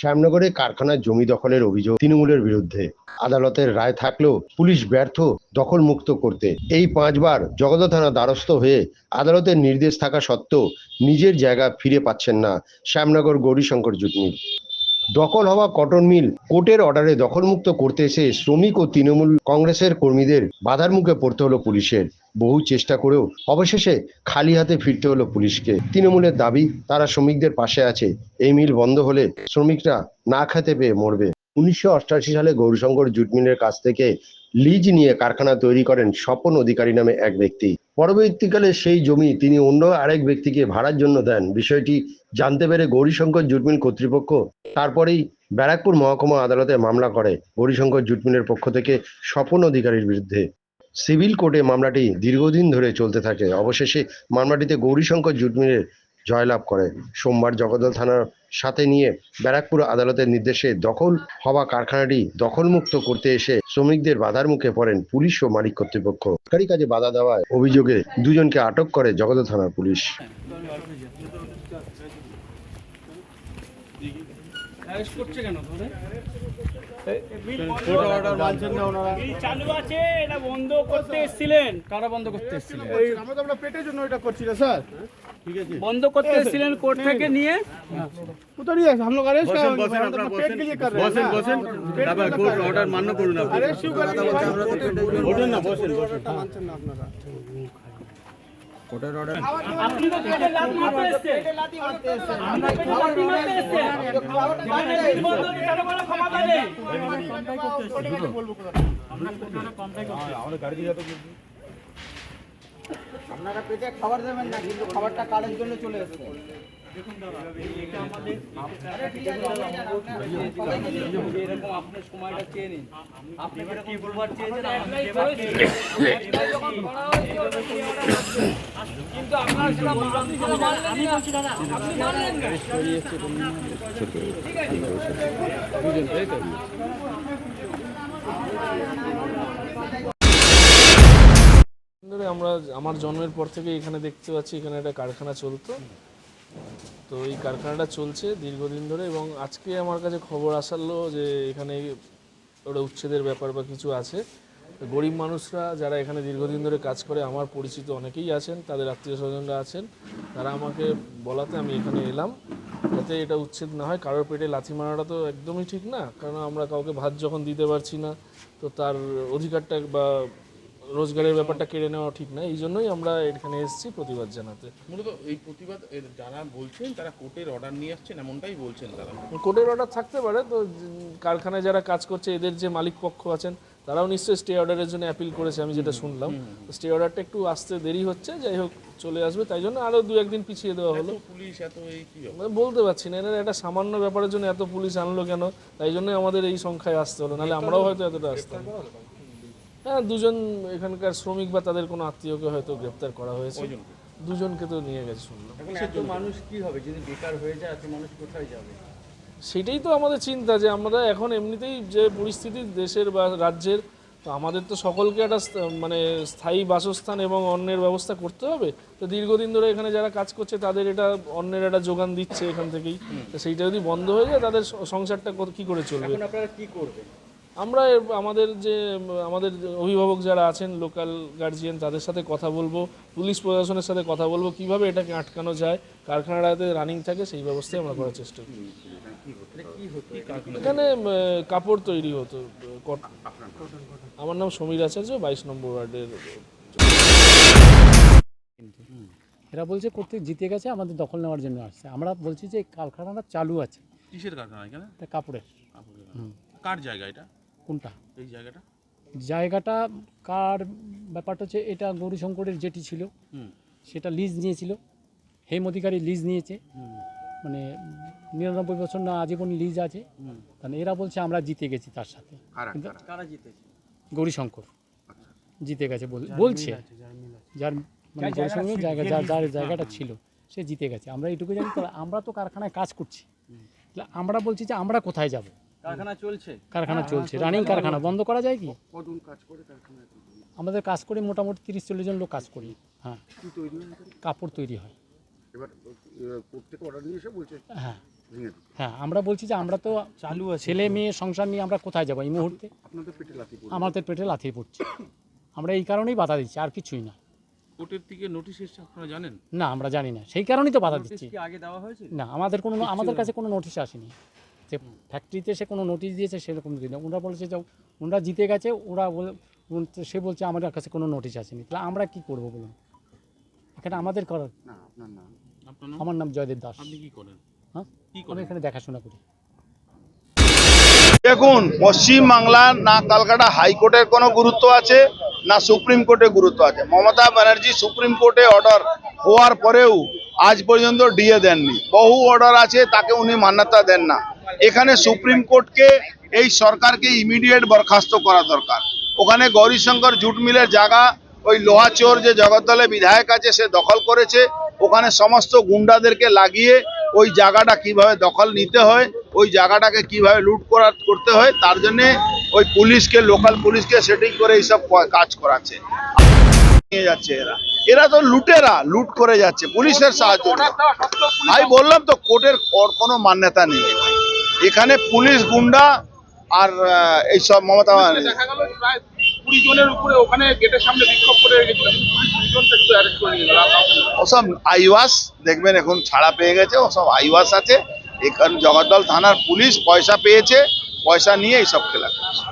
শ্যামনগরে কারখানার জমি দখলের অভিযোগ তৃণমূলের বিরুদ্ধে। আদালতের রায় থাকলেও পুলিশ ব্যর্থ দখল মুক্ত করতে। এই পাঁচবার জগদ্দল থানা দ্বারস্থ হয়ে আদালতের নির্দেশ থাকা সত্ত্বেও নিজের জায়গা ফিরে পাচ্ছেন না শ্যামনগর গৌরীশঙ্কর জুটমিল দখল হওয়া কটন মিল কোর্টের অর্ডারে দখলমুক্ত করতে এসে শ্রমিক ও তৃণমূল কংগ্রেসের কর্মীদের বাধার মুখে পড়তে হলো পুলিশের। বহু চেষ্টা করেও অবশেষে খালি হাতে ফিরতে হলো পুলিশকে। তৃণমূলের দাবি, তারা শ্রমিকদের পাশে আছে, এই মিল বন্ধ হলে শ্রমিকরা না খেতে পেয়ে মরবে। উনিশশো সালে গৌরশঙ্কর জুট মিলের কাছ থেকে লিজ নিয়ে কারখানা তৈরি করেন স্বপন অধিকারী নামে এক ব্যক্তি। পরবর্তীকালে সেই জমি তিনি অন্য আরেক ব্যক্তিকে ভাড়ার জন্য দেন। বিষয়টি জানতে পেরে গৌরীশঙ্কর জুট মিল কর্তৃপক্ষ তারপরেই ব্যারাকপুর মহকুমা আদালতে মামলা করে গৌরীশঙ্কর জুট মিলের পক্ষ থেকে স্বপন অধিকারীর বিরুদ্ধে। সিভিল কোর্টে মামলাটি দীর্ঘদিন ধরে চলতে থাকে। অবশেষে মামলাটিতে গৌরীশঙ্কর জুট মিলের জয়লাভ করে। সোমবার জগদ্দল থানার সাথে নিয়ে ব্যারাকপুর আদালতের নির্দেশে দখল হওয়া কারখানাটি দখলমুক্ত করতে এসে শ্রমিকদের বাধার মুখে পড়েন পুলিশ ও মালিক কর্তৃপক্ষ। সরকারি কাজে বাধা দেওয়ায় অভিযোগে দুজনকে আটক করে জগদ্দল থানার পুলিশ। কেন ধরে কোর্ট অর্ডার মানছেন না ওনারা বিল চালু আছে এটা বন্ধ করতে এসেছিলেন কারা বন্ধ করতে এসেছিলেন আমরা তো আমরা পেটের জন্য এটা করছি না স্যার ঠিক আছে বন্ধ করতে এসেছিলেন কোর্ট থেকে নিয়ে उतरिए हम लोग अरेस्ट बसन कर बसन हम अपना तो पेट के लिए कर रहे हैं बसन ना। बसन पेट তারপর के लिए কোর্ট कर रहे हैं। অর্ডার মান্য করুন আপনি अरेस्ट क्यों करेंगे भाई? ওঠেন না বসেন বসেন আপনি তো পেটে লাথি মারতে এসেছেন আপনি পেটে লাথি মারতে এসেছেন মানে বিল বন্ধ কেন কোনো ক্ষমতা নেই আপনারা পেটে খাবার দেবেন না, কিন্তু খাবারটা কারের জন্য চলে এসছে। এরকম আপনার সময়টা চেয়ে আপনি ধরে আমরা আমার জন্মের পর থেকে এখানে দেখতে পাচ্ছি, এখানে একটা কারখানা চলতো। তো এই কারখানাটা চলছে দীর্ঘদিন ধরে এবং আজকে আমার কাছে খবর আসালো যে এখানে ওটা উচ্ছেদের ব্যাপার বা কিছু আছে। গরিব মানুষরা যারা এখানে দীর্ঘদিন ধরে কাজ করে, আমার পরিচিত অনেকেই আছেন, তাদের আত্মীয় স্বজনরা আছেন, তারা আমাকে বলাতে আমি এখানে এলাম যাতে এটা উচ্ছেদ না হয়। কারোর পেটে লাথি মারাটা তো একদমই ঠিক না, কারণ আমরা কাউকে ভাত যখন দিতে পারছি না, তো তার অধিকারটা বা রোজগারের ব্যাপারটা কেড়ে নেওয়া ঠিক না এই জন্যই আমরা এখানে এসেছি প্রতিবাদ জানাতে। মূলত এই প্রতিবাদ যারা বলছেন তারা কোর্টের অর্ডার নিয়ে আসছেন এমনটাই বলছেন তারা। কোর্টের অর্ডার থাকতে পারে তো কারখানায় যারা কাজ করছে এদের যে মালিক পক্ষ আছেন তারাও নিশ্চয়ই স্টে অর্ডারের জন্য অ্যাপিল করেছে আমি যেটা শুনলাম। স্টে অর্ডারটা একটু আসতে দেরি হচ্ছে যাই হোক চলে আসবে তাই জন্য আরও দু একদিন পিছিয়ে দেওয়া হলো। পুলিশ এত এই কি মানে বলতে পারছি না এনারা একটা সামান্য ব্যাপারের জন্য এত পুলিশ আনলো কেন তাই জন্যই আমাদের এই সংখ্যায় আসতে হলো নাহলে আমরাও হয়তো এতটা আসতাম। হ্যাঁ দুজন এখানকার শ্রমিক বা তাদের কোনো আত্মীয়কে হয়তো গ্রেপ্তার করা হয়েছে। দুজনকে তো নিয়ে গেছে শুনলাম। মানুষ কি হবে? যদি বেকার হয়ে যায় এত মানুষ কোথায় যাবে? সেটাই তো আমাদের চিন্তা যে আমরা এখন এমনিতেই যে পরিস্থিতি দেশের বা রাজ্যের তো আমাদের তো সকলকে একটা মানে স্থায়ী বাসস্থান এবং অন্যের ব্যবস্থা করতে হবে। তো দীর্ঘদিন ধরে এখানে যারা কাজ করছে তাদের এটা অন্যের একটা যোগান দিচ্ছে এখান থেকেই। তো সেইটা যদি বন্ধ হয়ে যায় তাদের সংসারটা কি করে চলবে? এখন আপনারা কি করবেন? আমরা আমাদের যে আমাদের অভিভাবক যারা আছেন লোকাল গার্জিয়ান তাদের সাথে কথা বলব পুলিশ প্রশাসনের সাথে কথা বলব কীভাবে এটাকে আটকানো যায় কারখানাটা যাতে রানিং থাকে সেই ব্যবস্থাই আমরা করার চেষ্টা করি। এখানে কাপড় তৈরি হতো আমার নাম সমীর আচার্য বাইশ নম্বর ওয়ার্ডের এরা বলছে করতে জিতে গেছে আমাদের দখল নেওয়ার জন্য আসছে। আমরা বলছি যে কারখানাটা চালু আছে। কিসের কারখানা এখানে? কাপড়ের। কার জায়গা এটা? কোনটা? এই জায়গাটা? জায়গাটা কার ব্যাপারটা হচ্ছে এটা গৌরীশঙ্করের যেটি ছিল। সেটা লিজ নিয়েছিল। হেম অধিকারী লিজ নিয়েছে। মানে নিরানব্বই বছর না আজীবন লিজ আছে। কারণ এরা বলছে আমরা জিতে গেছি তার সাথে। কিন্তু গৌরীশঙ্কর জিতে গেছে বল- বলছে। যার মানে গৌরীশঙ্কর জায়গা যার যার জায়গাটা ছিল সে জিতে গেছে। আমরা এটুকু জানি তো আমরা তো কারখানায় কাজ করছি। তাহলে আমরা বলছি যে আমরা কোথায় যাব? কারখানা চলছে। কারখানা চলছে। রানিং কারখানা বন্ধ করা যায় কি? আমাদের কাজ করি মোটামুটি তিরিশ চল্লিশ জন লোক কাজ করি। হ্যাঁ। কাপড় তৈরি হয়। এবার কোর্ট অর্ডার নিয়ে এসে বলছে হ্যাঁ। হ্যাঁ আমরা বলছি যে আমরা তো চালু ছেলে মেয়ে সংসার নিয়ে আমরা কোথায় যাব এই মুহূর্তে? আমাদের পেটে লাথি পড়ছে। আমরা এই কারণেই বাধা দিচ্ছি আর কিছুই না। কোর্টের থেকে নোটিশ এসছে আপনারা জানেন? না আমরা জানি না। সেই কারণেই তো বাধা দিচ্ছি। আগে দেওয়া হয়েছে? না আমাদের কোনো আমাদের কাছে কোনো নোটিশ আসেনি। যে ফ্যাক্টরিতে সে কোনো নোটিশ দিয়েছে সেরকম কিছু না ওরা বলেছে যে ওরা জিতে গেছে ওরা বলে- সে বলছে আমাদের কাছে কোনো নোটিশ আসেনি। তাহলে আমরা কি করব বলুন? এখানে আমাদের করার আপনার নাম। আমার নাম জয়দেব দাস। আপনি কি করেন? হ্যাঁ? আমি এখানে দেখাশোনা করি। দেখুন পশ্চিম বাংলার না কালকাটা হাইকোর্টের কোনো গুরুত্ব আছে না সুপ্রিম কোর্টে গুরুত্ব আছে। মমতা ব্যানার্জি সুপ্রিম কোর্টে অর্ডার হওয়ার পরেও আজ পর্যন্ত ডিএ দেননি। বহু অর্ডার আছে তাকে উনি মান্যতা দেন না। এখানে সুপ্রিম কোর্টকে এই সরকারকে ইমিডিয়েট বরখাস্ত করা দরকার। ওখানে গৌরীশঙ্কর জুট মিলের জায়গা ওই লোহাচোর যে জগদ্দলে বিধায়ক আছে সে দখল করেছে। ওখানে সমস্ত গুন্ডাদেরকে লাগিয়ে ওই জায়গাটা কীভাবে দখল নিতে হয় ওই জায়গাটাকে কীভাবে লুট করা করতে হয় তার জন্যে ওই পুলিশকে লোকাল পুলিশকে সেটিং করে এইসব কাজ করাচ্ছে। নিয়ে যাচ্ছে এরা। এরা তো লুটেরা লুট করে যাচ্ছে পুলিশের সাহায্য। আমি বললাম তো কোর্টের কোনো মান্যতা নেই। এখানে। পুলিশ গুন্ডা আর এই এইসব মমতা দেখা গেল প্রায় কুড়ি জনের উপরে ওখানে গেটের সামনে বিক্ষোভ করে। ওসব আইওয়াস দেখবেন এখন ছাড়া পেয়ে গেছে ওসব আইওয়াস আছে এখানে জগদ্দল থানার পুলিশ পয়সা পেয়েছে পয়সা নিয়ে এইসব খেলা করছে